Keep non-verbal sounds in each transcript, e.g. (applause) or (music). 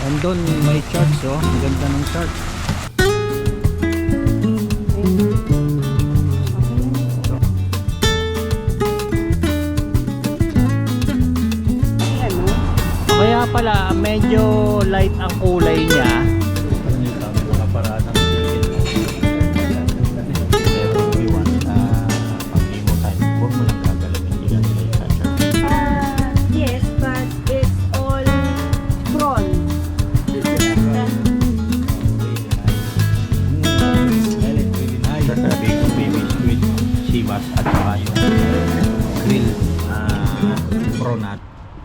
And doon may church oh. Ang ganda ng church. Kaya pala medyo light ang kulay niya. Sibas at saka yung grill uh, pronat.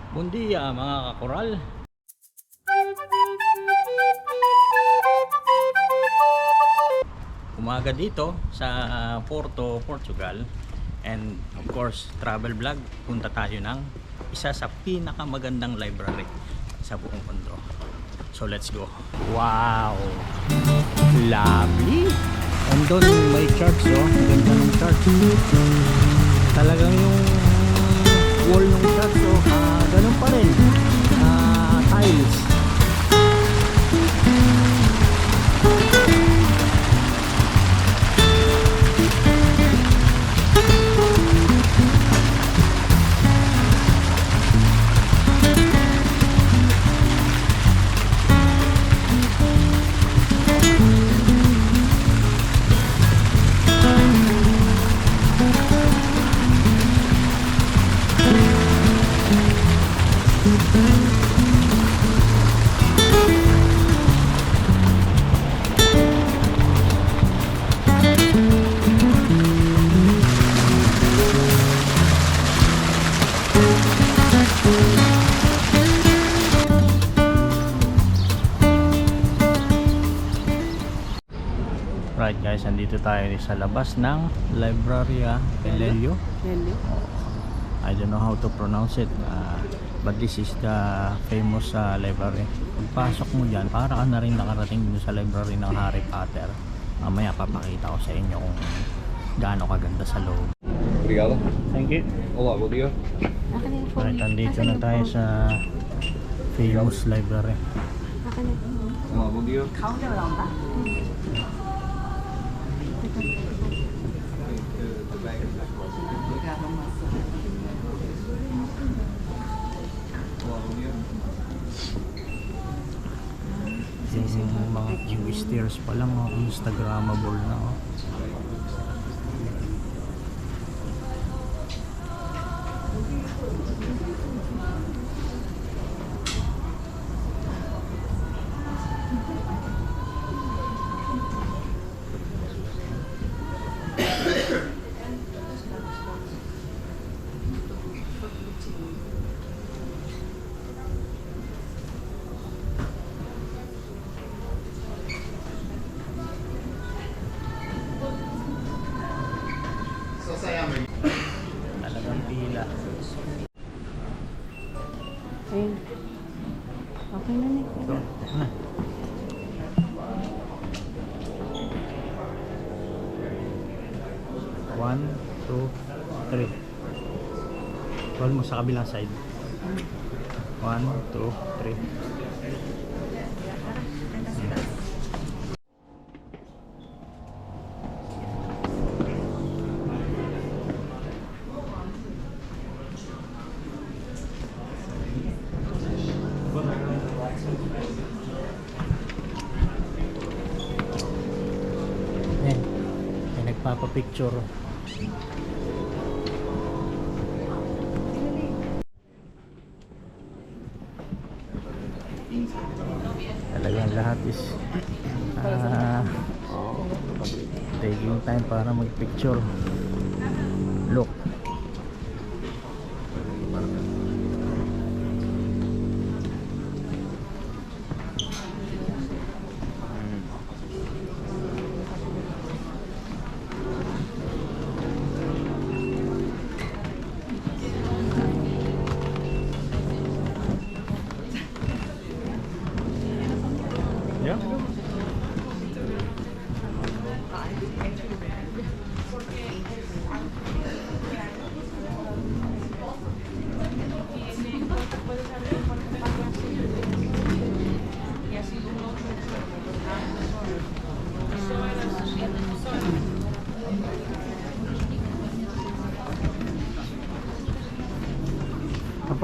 Bundi ah, mga kakoral. Umaga dito sa ah, Porto, Portugal. And of course, travel vlog. Punta tayo ng isa sa pinakamagandang library sa buong mundo. So let's go. Wow! Lovely! And doon may church oh. Ganda ng church. Talagang yung wall ng church oh. ah, ganun pa rin. Guys, andito tayo sa labas ng Libraria Pelelio. Hello. I don't know how to pronounce it. uh, but this is the famous uh, library. Pagpasok mo dyan, para ka na rin nakarating dun sa library ng Harry Potter. Mamaya papakita ko sa inyo kung gaano kaganda sa loob. Obrigado. Thank you. Na yung phone. Right, andito na tayo sa famous library. Akin na yung phone. Olá, bom Yung mga QE stairs pa lang, oh, Instagrammable na. Oh. Sa kabilang side. One, two, three. Eh, may nagpapapicture. Is ah, taking time para magpicture. Look.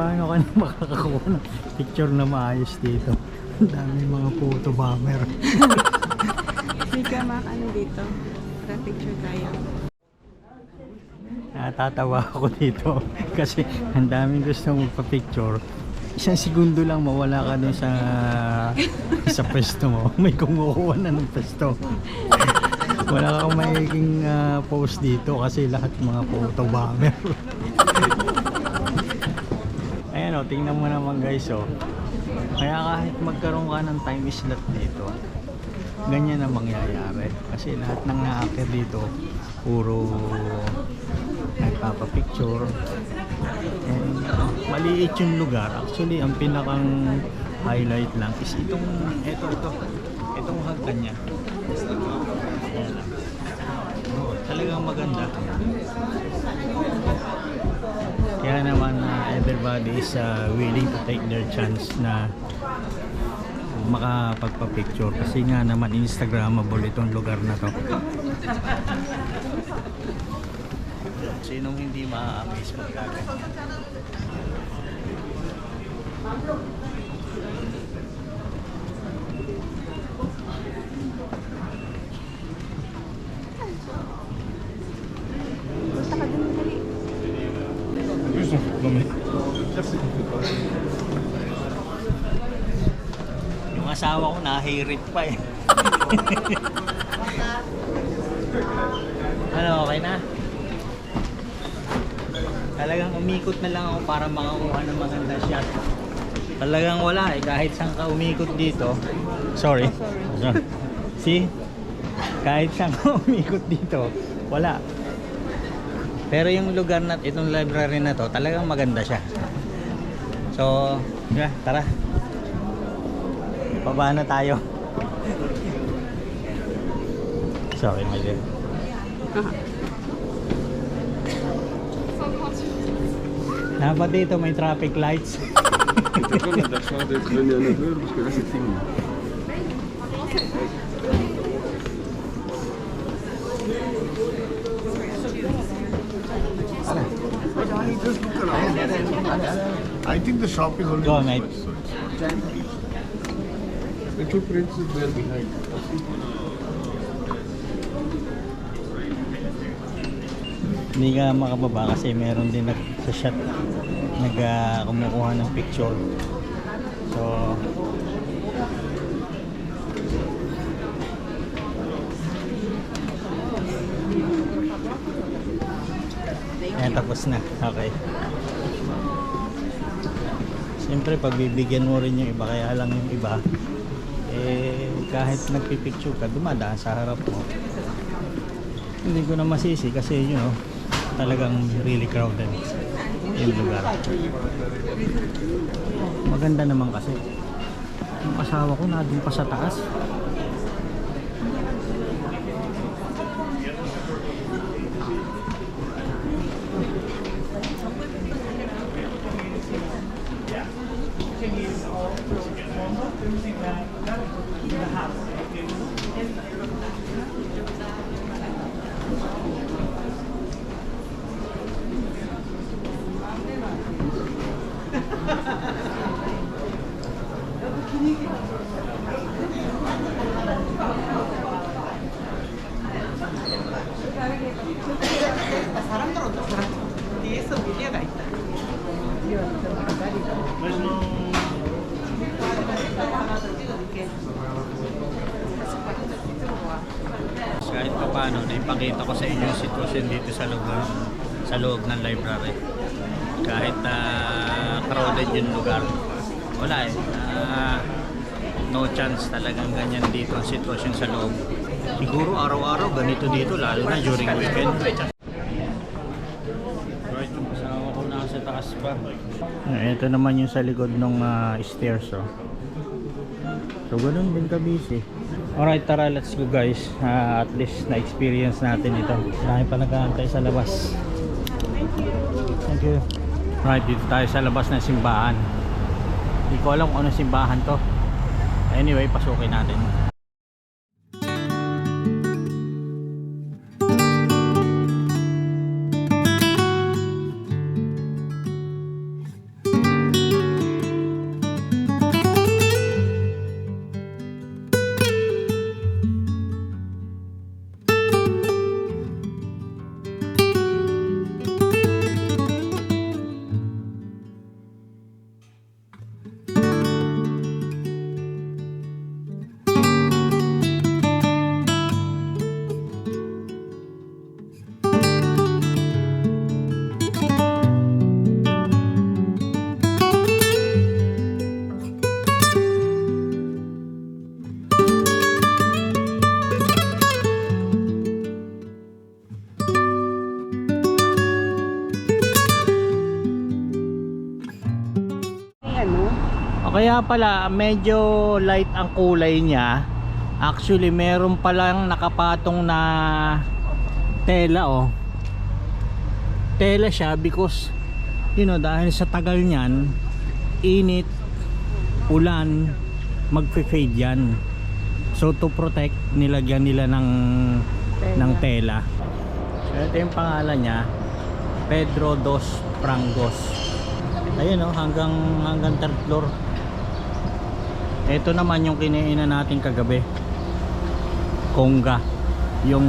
Paano ka na (laughs) makakakuha ng picture na maayos dito? Ang daming mga photo bomber. (laughs) Hindi ka makano dito. Para picture tayo. Natatawa ako dito (laughs) kasi ang daming gusto magpa-picture. Isang segundo lang mawala ka dun sa sa pwesto mo. May kumukuha na ng pwesto. Wala kang magiging ah, post dito kasi lahat mga photo bomber. Ayan o, tingnan mo naman guys o. Kaya kahit magkaroon ka ng time slot dito, ganyan ang mangyayari. Kasi lahat ng naakit dito, puro nagpapapicture. And maliit yung lugar. Actually, ang pinakang highlight lang is itong, ito, ito. Itong hagdan niya. Lang. Talagang maganda. Kaya naman everybody is uh, willing to take their chance na makapagpa-picture. Kasi nga naman instagrammable itong lugar na to. Sinong hindi ma-amaze? pagkaganyan asawa ko nahirit pa eh. (laughs) Ano okay na? talagang umikot na lang ako para makakuha ng maganda shot. Talagang wala eh kahit saan ka umikot dito. Sorry. (laughs) See? Kahit saan ka (laughs) umikot dito wala. Pero yung lugar na itong library na to talagang maganda siya. So yeah, tara Baba na tayo. Sorry, my dear. Uh-huh. Dapat dito may traffic lights. Protokolle doszła, to jest wymiana dwór, bo szkoda się filmu. I think the shop is only Go mate. So The two prints is there behind. Hindi ka makababa kasi meron din nag, sa shot nag ah, kumukuha ng picture. So Ayan, tapos na. Okay. Siyempre, pagbibigyan mo rin yung iba, kaya lang yung iba, eh, kahit nagpipicture ka, dumadaan sa harap mo. Hindi ko na masisi kasi, you know, talagang really crowded yung lugar. Maganda naman kasi. Yung asawa ko na pa sa taas. Don't think that, that is the house. Paano, naipakita ko sa inyo yung sitwasyon dito sa loob sa loob ng library. Kahit ah, crowded yung lugar, wala eh. Ah, no chance talagang ganyan dito ang sitwasyon sa loob. Siguro araw-araw ganito dito, lalo na during weekend. Right, yung kasama ko nasa taas pa. Ito naman yung sa likod ng stairs oh. So ganun din ka busy. Alright, tara, let's go guys. Ah, at least na-experience natin ito. Dahil pa nag-aantay sa labas. Thank you. Right, dito tayo sa labas ng simbahan. Hindi ko alam kung ano simbahan to. Anyway, pasukin natin. Kaya pala medyo light ang kulay niya. Actually meron palang nakapatong na tela oh. Tela siya because you know dahil sa tagal niyan init, ulan, magfe-fade yan. So to protect, nilagyan nila ng Tela. ng tela. Ito yung pangalan niya, Pedro Dos Prangos. Ayun oh, hanggang hanggang third floor. Ito naman yung kinainan natin kagabi. Konga. Yung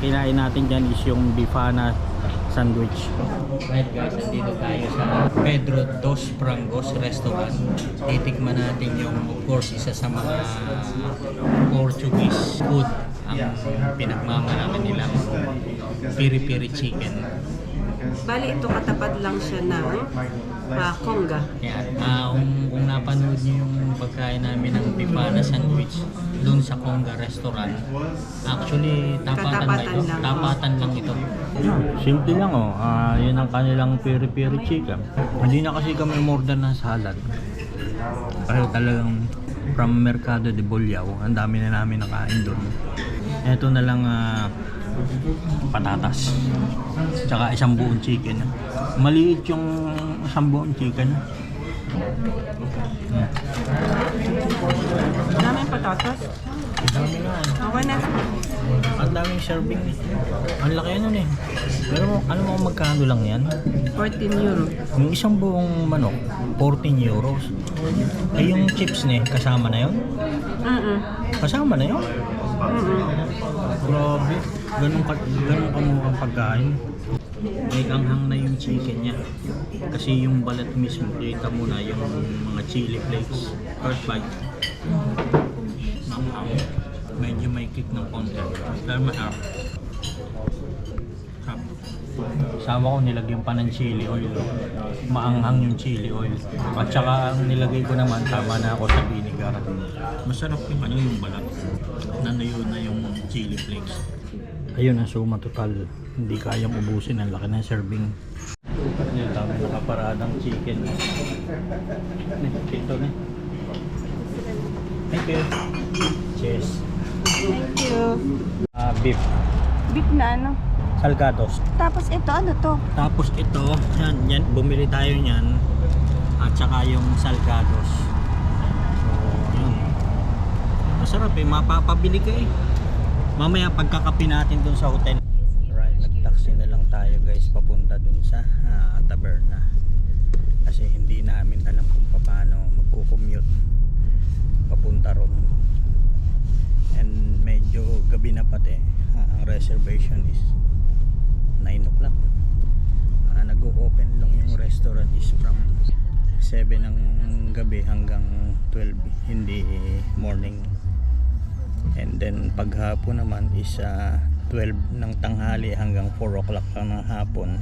kinain natin dyan is yung bifana sandwich. Right guys, nandito tayo sa Pedro Dos Prangos Restaurant. Titikman natin yung of course isa sa mga Portuguese food ang pinagmamalaki nila piri-piri chicken. Bali, ito katapat lang siya ng ah, Konga. Yan. Ah, kung, kung napanood niyo yung pagkain namin ng Pipana sandwich doon sa Conga restaurant, actually tapatan, Katapatan ito. lang. Tapatan lang ito. Simple lang oh. Ah, yun ang kanilang piri-piri chicken. Hindi na kasi kami umorder ng salad. Kasi talagang from Mercado de Bollao, ang dami na namin nakain doon. Ito na lang ah, patatas. Tsaka isang buong chicken. Maliit yung isang buong chicken. Mm. Daming patatas. Eh. Okay na. Ang daming serving eh. Ang laki nun eh. Pero alam mo magkano lang yan? 14 euro. Yung isang buong manok, 14 euros. Ay yung chips ne, kasama na yun? Mm-mm. Kasama na yun? Mm-mm. Grabe. Ganun, ka, ganun kamukhang pagkain. May anghang na yung chicken niya. Kasi yung balat mismo, kita mo na yung mga chili flakes. First bite. Manghang. Medyo may kick ng konti. Pero masarap. Sarap. Sama ko nilagyan pa ng chili oil. Maanghang yung chili oil. At saka ang nilagay ko naman, tama na ako sa vinegar. Masarap yung ano yung balat. Nanayo na yung chili flakes. Ayun ang suma total. Hindi kayang ubusin. Ang laki ng serving. Yung dami nakaparadang chicken. Ito na. Thank you. Cheers. Thank you. Ah, beef. Beef na ano? Salgados. Tapos ito, ano to? Tapos ito, yan, yan, bumili tayo niyan. At saka yung salgados. So, yun. Masarap eh, mapapabili ka eh. Mamaya pagkakapi natin dun sa hotel. Right, nag-taxi na lang tayo guys papunta dun sa ah, taberna. Kasi hindi namin alam kung paano magko-commute papunta ron. And medyo gabi na pati. Ah, ang reservation is 9 o'clock. Ah, nag-open lang yung restaurant is from 7 ng gabi hanggang 12 hindi morning and then paghapon naman is ah, 12 ng tanghali hanggang 4 o'clock ng hapon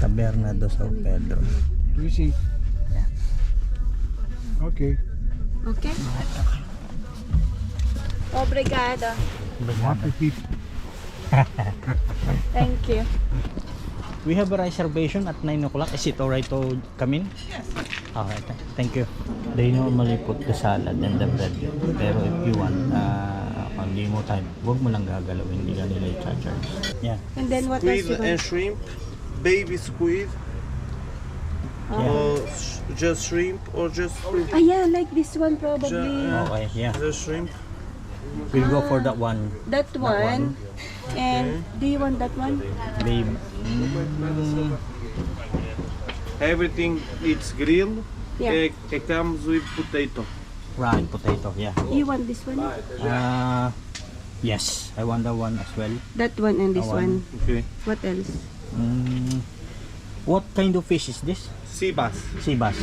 Taberna do San Pedro Do you see? Yeah. Okay. Okay. Obrigada. Happy people. (laughs) Thank you. We have a reservation at 9 o'clock. Is it alright to come in? Yes. Th- thank you. They normally put the salad and the bread. Pero if you want, uh, hindi mo time, huwag mo lang gagalawin. Hindi ka nila i-charge. Yeah. And then what else Squid you and want? shrimp, baby squid, or sh- just shrimp, or just shrimp. Ah, yeah, like this one probably. Ja- Okay, yeah. Just shrimp. We'll go for that one. That one. And do you want that one? Babe. Mm, Everything it's grilled. Yeah. It, it comes with potato. Right, potato, yeah. You want this one? Uh, yes, I want that one as well. That one and this one. one. Okay. What else? Mm, what kind of fish is this? Sea bass. Sea bass.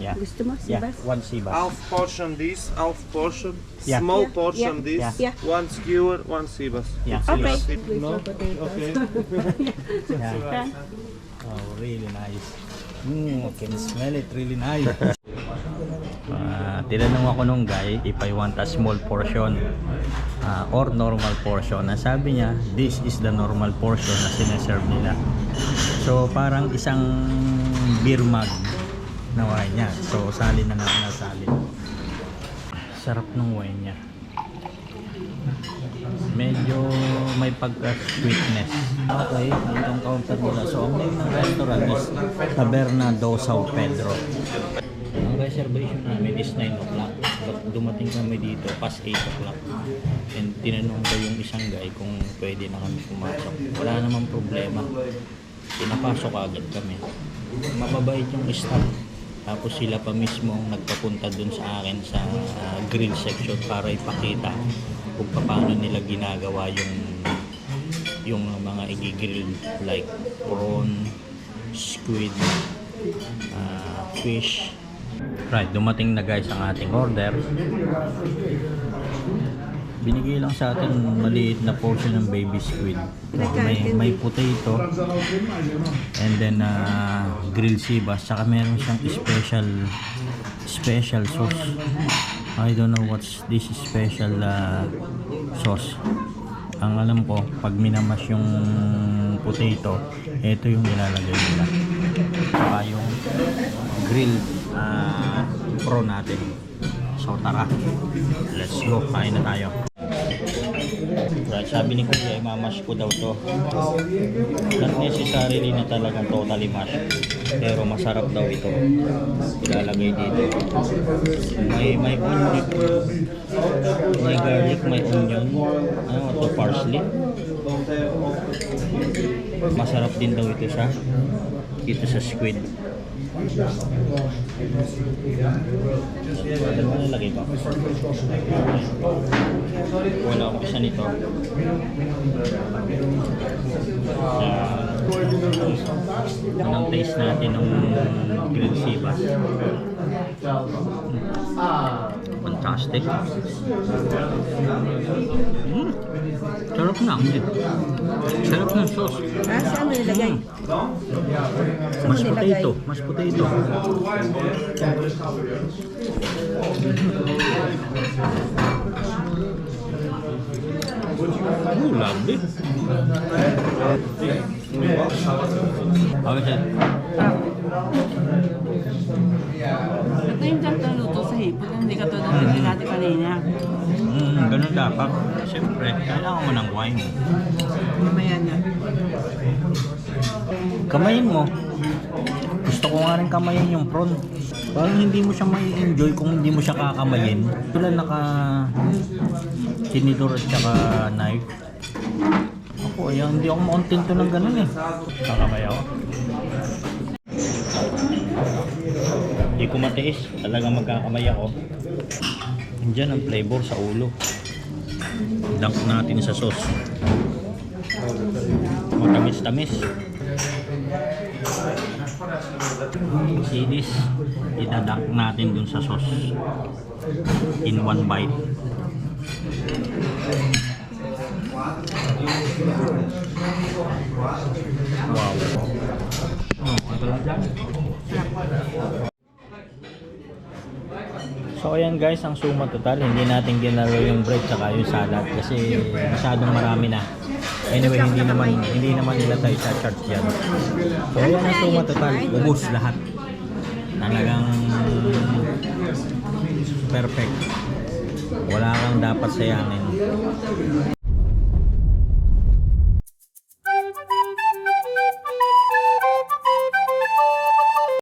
Yeah. Gusto mo? Yeah, Sibas? one sea bass. Half portion this, half portion. Yeah. Small Yeah, portion yeah, this. yeah. Yeah. One skewer, one sea bass. Yeah. Okay. Sea bass. No? your potatoes. Okay. (laughs) Yeah. Oh, really nice. Mm, I can smell it really nice. (laughs) tinanong ako nung guy if I want a small portion uh, or normal portion. Ang sabi niya, this is the normal portion na sineserve nila. So, parang isang beer mug na wine niya. So, salin na nga na salin. Sarap ng wine niya. Medyo may pagka-sweetness. Okay, itong counter nila. So, ang name ng restaurant is Taberna do Sao Pedro. Reservation namin is 9 o'clock. But dumating kami dito past 8 o'clock. And tinanong ko yung isang guy kung pwede na kami pumasok. Wala namang problema. Pinapasok agad kami. Mababait yung staff. Tapos sila pa mismo nagpapunta dun sa akin sa ah, grill section para ipakita kung paano nila ginagawa yung yung mga igigrill like prawn, squid, ah, fish. Right, dumating na guys ang ating order. Binigay lang sa atin maliit na portion ng baby squid. So, may, may potato and then uh, grilled sibas saka meron siyang special special sauce. I don't know what's this special uh, sauce. Ang alam ko, pag minamas yung potato, ito yung nilalagay nila. Saka yung grilled uh, prawn natin. So tara, let's go, kain na tayo. Right, sabi ni Kuya, imamash ko daw to. Not necessarily na talagang totally mash. Pero masarap daw ito. Ilalagay dito. May may onion. May garlic, may onion. Ano ito? Parsley. Masarap din daw ito sa dito sa squid. Ano ba nilagay ko? Wala akong isa nito. Sa unang taste natin ng grilled sibas. Fantastic. Mm. Sarap na. Sarap ng sauce. Ah, saan mo nilagay? Mas nilagay? potato. Mas potato. Oh, lovely. Okay, sir. Ito yung dyan luto sa hipon. Hindi ka to nilagay natin kanina. Ganun dapat. Siyempre, kailangan mo ng wine. Mamaya na. Kamayin mo. Gusto ko nga rin kamayin yung prawn. Parang hindi mo siya may enjoy kung hindi mo siya kakamayin. Wala naka tinidor at saka knife. Ako, ayan, hindi ako makontento ng ganun eh. Kakamay ako. Hindi ko matiis. Talagang magkakamay ako. Diyan ang flavor sa ulo. Dunk natin sa sauce. Matamis-tamis. Sinis, idadak natin dun sa sauce. In one bite. Wow. Oh, ito lang. So ayan guys, ang suma total, hindi natin ginalo yung bread saka yung salad kasi masyadong marami na. Anyway, hindi naman hindi naman nila tayo sa charge yan. So ayan ang suma total, ubos lahat. Talagang perfect. Wala kang dapat sayangin.